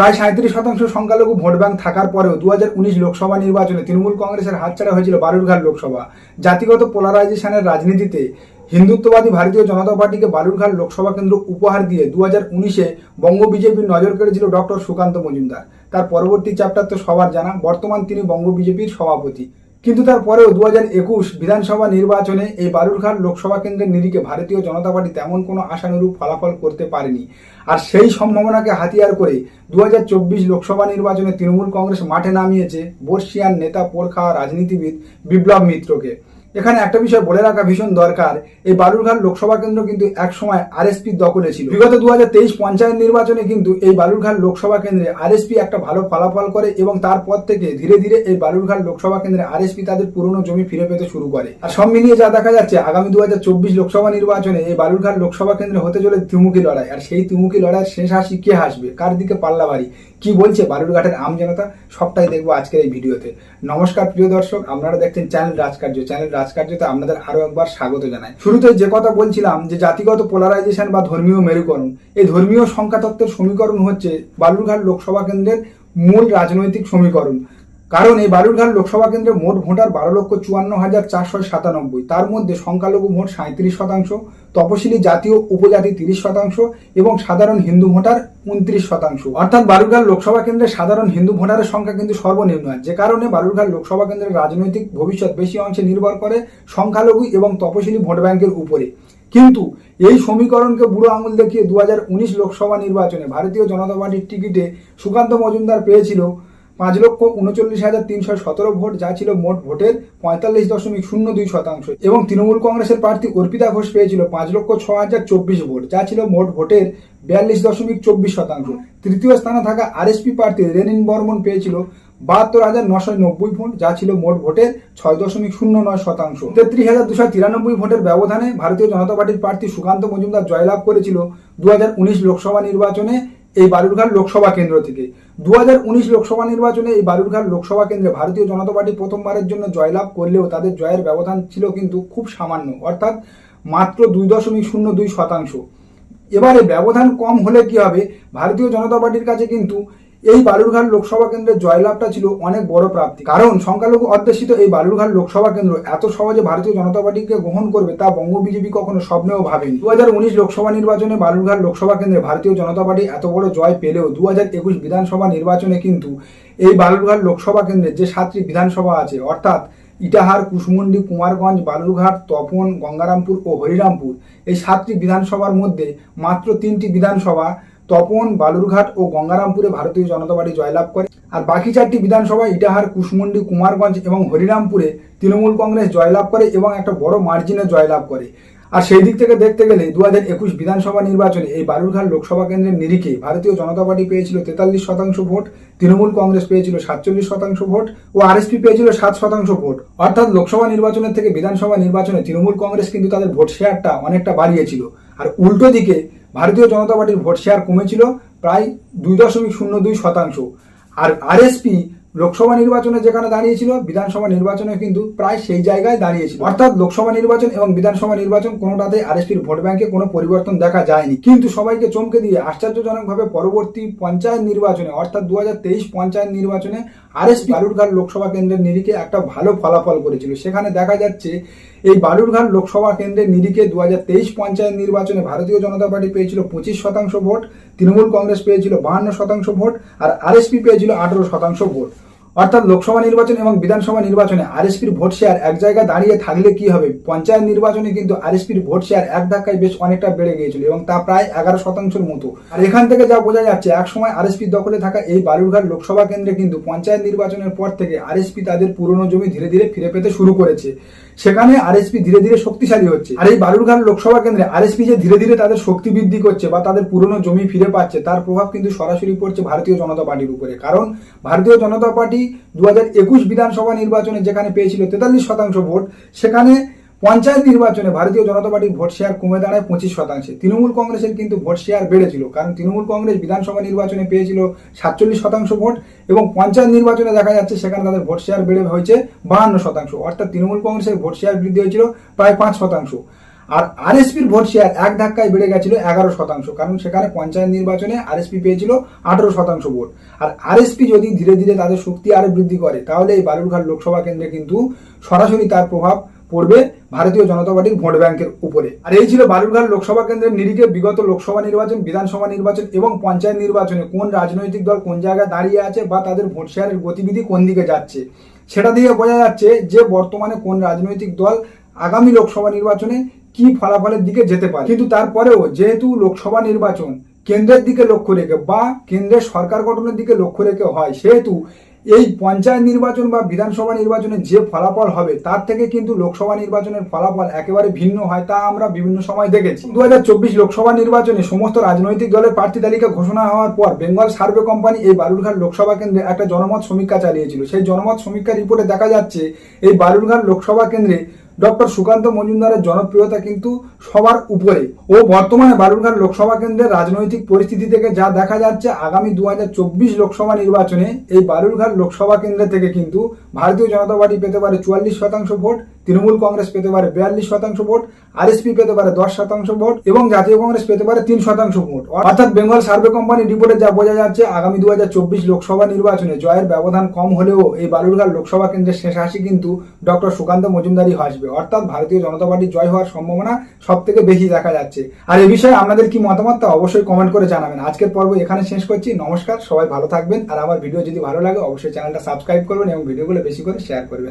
প্রায় সাঁত্রিশ শতাংশ সংখ্যালঘু ভোট ব্যাংক থাকার পরেও দুহাজার উনিশ লোকসভা নির্বাচনে তৃণমূল কংগ্রেসের হাতছাড়া হয়েছিল বালুরঘাট লোকসভা। জাতিগত পোলারাইজেশনের রাজনীতিতে হিন্দুত্ববাদী ভারতীয় জনতা পার্টিকে বালুরঘাট লোকসভা কেন্দ্র উপহার দিয়ে দু হাজার উনিশে বঙ্গ বিজেপির নজর কেড়েছিল ডক্টর সুকান্ত মজুমদার। তার পরবর্তী চ্যাপ্টার তো সবার জানা, বর্তমান তিনি বঙ্গ বিজেপির সভাপতি। কিন্তু তারপরেও দু হাজার একুশ বিধানসভা নির্বাচনে এই বালুরঘাট লোকসভা কেন্দ্রের নিরিখে ভারতীয় জনতা পার্টি তেমন কোনো আশানুরূপ ফলাফল করতে পারেনি। আর সেই সম্ভাবনাকে হাতিয়ার করে দু হাজার চব্বিশ লোকসভা নির্বাচনে তৃণমূল কংগ্রেস মাঠে নামিয়েছে বর্ষিয়ান নেতা পোরখা রাজনীতিবিদ বিপ্লব মিত্রকে। এখানে একটা বিষয় বলে রাখা ভীষণ দরকার, এই বালুরঘাট লোকসভা কেন্দ্র কিন্তু এক সময় আরএসপির দখলে ছিল। বিগত দু পঞ্চায়েত নির্বাচনে কিন্তু এই বালুরঘাট লোকসভা কেন্দ্রে আরএসপি একটা ভালো ফলাফল করে এবং তারপর থেকে ধীরে ধীরে এই বালুরঘাট লোকসভা কেন্দ্রে আরএসপি তাদের পুরনো জমি ফিরে পেতে শুরু করে। আর সব মিলিয়ে যা দেখা যাচ্ছে, আগামী দু হাজার চব্বিশ লোকসভা নির্বাচনে এই বালুরঘাট লোকসভা কেন্দ্রে হতে চলে ত্রিমুখী লড়াই। আর সেই ত্রিমুখী লড়াইয়ের শেষ হাসি কে হাসবে? কার দিকে পাল্লা ভারী কি বলছে বালুরঘাটের আম জনতা, সবটাই দেখব আজকের এই ভিডিওতে। নমস্কার প্রিয় দর্শক, আপনারা দেখছেন চ্যানেল রাজকার্য। চ্যানেল রাজকার্যতে আপনাদের আরও একবার স্বাগত জানাই। শুরুতে যে কথা বলছিলাম, যে জাতিগত পোলারাইজেশন বা ধর্মীয় মেরুকরণ, এই ধর্মীয় সংখ্যাতত্ত্বের সমীকরণ হচ্ছে বালুরঘাট লোকসভা কেন্দ্রের মূল রাজনৈতিক সমীকরণ। কারণ এই বালুরঘাট লোকসভা কেন্দ্রে মোট ভোটার বারো লক্ষ চুয়ান্ন হাজার চারশো সাতানব্বই। তার মধ্যে সংখ্যালঘু ভোট সাঁত্রিশ শতাংশ, তপশিলি জাতীয় উপজাতি তিরিশ শতাংশ এবং সাধারণ হিন্দু ভোটার উনত্রিশ শতাংশ। অর্থাৎ বালুরঘাট লোকসভা কেন্দ্রে সাধারণ হিন্দু ভোটারের সংখ্যা কিন্তু সর্বনিম্ন যে কারণে বালুরঘাট লোকসভা কেন্দ্রের রাজনৈতিক ভবিষ্যৎ বেশি অংশে নির্ভর করে সংখ্যালঘু এবং তপশিলি ভোট ব্যাংকের উপরে। কিন্তু এই সমীকরণকে বুড়ো আঙুল দেখিয়ে দু হাজার উনিশ লোকসভা নির্বাচনে ভারতীয় জনতা পার্টির টিকিটে সুকান্ত মজুমদার পেয়েছিল পাঁচ লক্ষ উনচল্লিশ হাজার তিনশো সতেরো ভোট, যা ছিল মোট ভোটের পঁয়তাল্লিশ দশমিক শূন্য দুই শতাংশ। এবং তৃণমূল কংগ্রেসের প্রার্থী অর্পিতা ঘোষ পেয়েছিল পাঁচ লক্ষ ছ হাজার চব্বিশ ভোট, যা ছিল মোট ভোটের বিয়াল্লিশ দশমিক চব্বিশ শতাংশ। তৃতীয় স্থানে থাকা আরএসপি প্রার্থী রেনিন বর্মন পেয়েছিল বাহাত্তর হাজার নশো নব্বই ভোট, যা ছিল মোট ভোটের ছয় দশমিক শূন্য নয় শতাংশ। তেত্রিশ হাজার দুশো তিরানব্বই ভোটের ব্যবধানে ভারতীয় জনতা পার্টির প্রার্থী সুকান্ত মজুমদার জয়লাভ করেছিল দু হাজার উনিশ লোকসভা নির্বাচনে। এই বালুরঘাট লোকসভা কেন্দ্র থেকে। দু হাজার উনিশ লোকসভা নির্বাচনে এই বালুরঘাট লোকসভা কেন্দ্রে ভারতীয় জনতা পার্টি প্রথমবারের জন্য জয়লাভ করলেও তাদের জয়ের ব্যবধান ছিল কিন্তু খুব সামান্য, অর্থাৎ মাত্র দুই দশমিক শূন্য দুই শতাংশ। এবারে ব্যবধান কম হলে কি হবে? ভারতীয় জনতা পার্টির কাছে কিন্তু এই বালুরঘাট লোকসভা কেন্দ্রের জয়লাভটা ছিল অনেক বড় প্রাপ্তি। কারণ সংখ্যালঘু অধ্যুষিত এই বালুরঘাট লোকসভা কেন্দ্র এত সহজে ভারতীয় জনতা পার্টিকে গ্রহণ করবে তা বঙ্গ বিজেপি কখনো স্বপ্নেও ভাবেনি। দু হাজার উনিশ লোকসভা নির্বাচনে বালুরঘাট লোকসভা কেন্দ্রে ভারতীয় জনতা পার্টি এত বড় জয় পেলেও দু হাজার একুশ বিধানসভা নির্বাচনে কিন্তু এই বালুরঘাট লোকসভা কেন্দ্রে যে সাতটি বিধানসভা আছে, অর্থাৎ ইটাহার, কুশমুন্ডি, কুমারগঞ্জ, বালুরঘাট, তপন, গঙ্গারামপুর ও হরিরামপুর, এই সাতটি বিধানসভার মধ্যে মাত্র তিনটি বিধানসভা তপন, বালুরঘাট ও গঙ্গারামপুরে ভারতীয় জনতা পার্টি জয়লাভ করে। আর বাকি চারটি বিধানসভা ইটাহার, কুশমুন্ডি, কুমারগঞ্জ এবং হরিরামপুরে তৃণমূল কংগ্রেস জয়লাভ করে এবং একটা বড় মার্জিনে জয়লাভ করে। আর সেই দিক থেকে দেখতে গেলে দু হাজার একুশ বিধানসভা নির্বাচনে এই বালুরঘাট লোকসভা কেন্দ্রের নিরিখে ভারতীয় জনতা পার্টি পেয়েছিল তেতাল্লিশ শতাংশ ভোট, তৃণমূল কংগ্রেস পেয়েছিল সাতচল্লিশ শতাংশ ভোট ও আরএসপি পেয়েছিল সাত শতাংশ ভোট। অর্থাৎ লোকসভা নির্বাচনের থেকে বিধানসভা নির্বাচনে তৃণমূল কংগ্রেস কিন্তু তাদের ভোট শেয়ারটা অনেকটা বাড়িয়েছিল। আর উল্টো দিকে ভারতীয় জনতা পার্টির ভোট শেয়ার কমেছিল প্রায় দুই দশমিক শূন্য দুই শতাংশ। আর আরএসপি লোকসভা নির্বাচনে যেখানে দাঁড়িয়েছিল, বিধানসভা নির্বাচনে কিন্তু প্রায় সেই জায়গায় দাঁড়িয়েছিল। অর্থাৎ লোকসভা নির্বাচন এবং বিধানসভা নির্বাচন কোনোটাতে আরএসপির ভোট ব্যাংকে কোনো পরিবর্তন দেখা যায়নি। কিন্তু সবাইকে চমকে দিয়ে আশ্চর্যজনকভাবে পরবর্তী পঞ্চায়েত নির্বাচনে, অর্থাৎ দু পঞ্চায়েত নির্বাচনে আরএসপি আলুরঘাট লোকসভা কেন্দ্রের নিরিখে একটা ভালো ফলাফল করেছিল। সেখানে দেখা যাচ্ছে এই বালুরঘাট লোকসভা কেন্দ্রের নিরিখে দু পঞ্চায়েত নির্বাচনে ভারতীয় জনতা পার্টি পেয়েছিল পঁচিশ শতাংশ ভোট, তৃণমূল কংগ্রেস পেয়েছিল বাহান্ন শতাংশ ভোট আর আরএসপি পেয়েছিল আঠারো শতাংশ ভোট। অর্থাৎ লোকসভা নির্বাচন এবং বিধানসভা নির্বাচনে আরএসপির ভোট শেয়ার এক জায়গায় দাঁড়িয়ে থাকলে কি হবে? পঞ্চায়েত নির্বাচনে কিন্তু আরএসপির ভোট শেয়ার এক ধাক্কায় বেশ অনেকটা বেড়ে গিয়েছিল এবং তা প্রায় এগারো শতাংশের মতো। আর এখান থেকে যা বোঝা যাচ্ছে এক সময় আরএসপির দখলে থাকা এই বালুরঘাট লোকসভা কেন্দ্রে কিন্তু পঞ্চায়েত নির্বাচনের পর থেকে আরএসপি তাদের পুরনো জমি ধীরে ধীরে ফিরে পেতে শুরু করেছে। সেখানে আরএসপি ধীরে ধীরে শক্তিশালী হচ্ছে। আর এই বালুরঘাট লোকসভা কেন্দ্রে আরএসপি যে ধীরে ধীরে তাদের শক্তি বৃদ্ধি করছে বা তাদের পুরনো জমি ফিরে পাচ্ছে, তার প্রভাব কিন্তু সরাসরি পড়ছে ভারতীয় জনতা পার্টির উপরে। কারণ ভারতীয় জনতা পার্টি দু বিধানসভা নির্বাচনে যেখানে পেয়েছিল তেতাল্লিশ শতাংশ ভোট, সেখানে পঞ্চায়েত নির্বাচনে ভারতীয় জনতা পার্টির ভোট শেয়ার কমে দাঁড়ায় পঁচিশ শতাংশে। তৃণমূল কংগ্রেসের কিন্তু ভোট শেয়ার বেড়েছিল, কারণ তৃণমূল কংগ্রেস বিধানসভা নির্বাচনে পেয়েছিল সাতচল্লিশ শতাংশ ভোট এবং পঞ্চায়েত নির্বাচনে দেখা যাচ্ছে সেখানে তাদের ভোট শেয়ার বেড়ে হয়েছে বাহান্ন শতাংশ। অর্থাৎ তৃণমূল কংগ্রেসের ভোট শেয়ার বৃদ্ধি হয়েছিল প্রায় পাঁচ শতাংশ। আর আরএসপির ভোট শেয়ার এক ধাক্কায় বেড়ে গেছিল এগারো শতাংশ, কারণ সেখানে পঞ্চায়েত নির্বাচনে আরএসপি পেয়েছিল আঠারো শতাংশ ভোট। আর আরএসপি যদি ধীরে ধীরে তাদের শক্তি আরও বৃদ্ধি করে, তাহলে এই বালুরঘাট লোকসভা কেন্দ্রে কিন্তু সরাসরি তার প্রভাব পড়বে ভারতীয় জনতা পার্টির ভোট ব্যাংকের উপরে। আর এই ছিল বালুরঘাট লোকসভা কেন্দ্রের নিরিখে বিগত লোকসভা নির্বাচন, বিধানসভা নির্বাচন এবং পঞ্চায়েত নির্বাচনে কোন রাজনৈতিক দল কোন জায়গায় দাঁড়িয়ে আছে বা তাদের ভোট শেয়ারের গতিবিধি কোন দিকে যাচ্ছে। সেটা দিয়ে বোঝা যাচ্ছে যে বর্তমানে কোন রাজনৈতিক দল আগামী লোকসভা নির্বাচনে কি ফলাফলের দিকে যেতে পারে। কিন্তু তারপরেও যেহেতু লোকসভা নির্বাচন কেন্দ্রের দিকে লক্ষ্য রেখে বা কেন্দ্রের সরকার গঠনের দিকে লক্ষ্য রেখে হয়, সেহেতু এই পঞ্চায়েত নির্বাচন বা বিধানসভা নির্বাচনে যে ফলাফল হবে, তার থেকে কিন্তু লোকসভা নির্বাচনের ফলাফল একেবারে ভিন্ন হয়, তা আমরা বিভিন্ন সময় দেখেছি। দু হাজার চব্বিশ লোকসভা নির্বাচনে সমস্ত রাজনৈতিক দলের প্রার্থী তালিকা ঘোষণা হওয়ার পর বেঙ্গল সার্ভে কোম্পানি এই বালুরঘাট লোকসভা কেন্দ্রে একটা জনমত সমীক্ষা চালিয়েছিল। সেই জনমত সমীক্ষা রিপোর্টে দেখা যাচ্ছে, এই বালুরঘাট লোকসভা কেন্দ্রে ডক্টর সুকান্ত মজুমদারের জনপ্রিয়তা কিন্তু সবার উপরে ও বর্তমানে বালুরঘাট লোকসভা কেন্দ্রের রাজনৈতিক পরিস্থিতি থেকে যা দেখা যাচ্ছে, আগামী দু হাজার চব্বিশ লোকসভা নির্বাচনে এই বালুরঘাট লোকসভা কেন্দ্র থেকে কিন্তু ভারতীয় জনতা পার্টি পেতে পারে চুয়াল্লিশ শতাংশ ভোট। তৃণমূল কংগ্রেস পেতে পারে বিয়াল্লিশ শতাংশ ভোট, আরএসপি পেতে পারে দশ শতাংশ ভোট এবং জাতীয় কংগ্রেস পেতে পারে তিন শতাংশ ভোট। অর্থাৎ বেঙ্গল সার্ভে কোম্পানি রিপোর্টে যা বোঝা যাচ্ছে, আগামী দু হাজার চব্বিশ লোকসভা নির্বাচনে জয়ের ব্যবধান কম হলেও এই বালুরঘাট লোকসভা কেন্দ্রের শেষ হাসি কিন্তু ডক্টর সুকান্ত মজুমদারই হাসবে অর্থাৎ ভারতীয় জনতা পার্টির জয় হওয়ার সম্ভাবনা সব থেকে বেশি দেখা যাচ্ছে। আর এ বিষয়ে আপনাদের কি মতামত তা অবশ্যই কমেন্ট করে জানাবেন। আজকের পর্ব এখানে শেষ করছি। নমস্কার, সবাই ভালো থাকবেন। আর আমার ভিডিও যদি ভালো লাগে, অবশ্যই চ্যানেলটা সাবস্ক্রাইব করবেন এবং ভিডিওগুলো বেশি করে শেয়ার করবেন।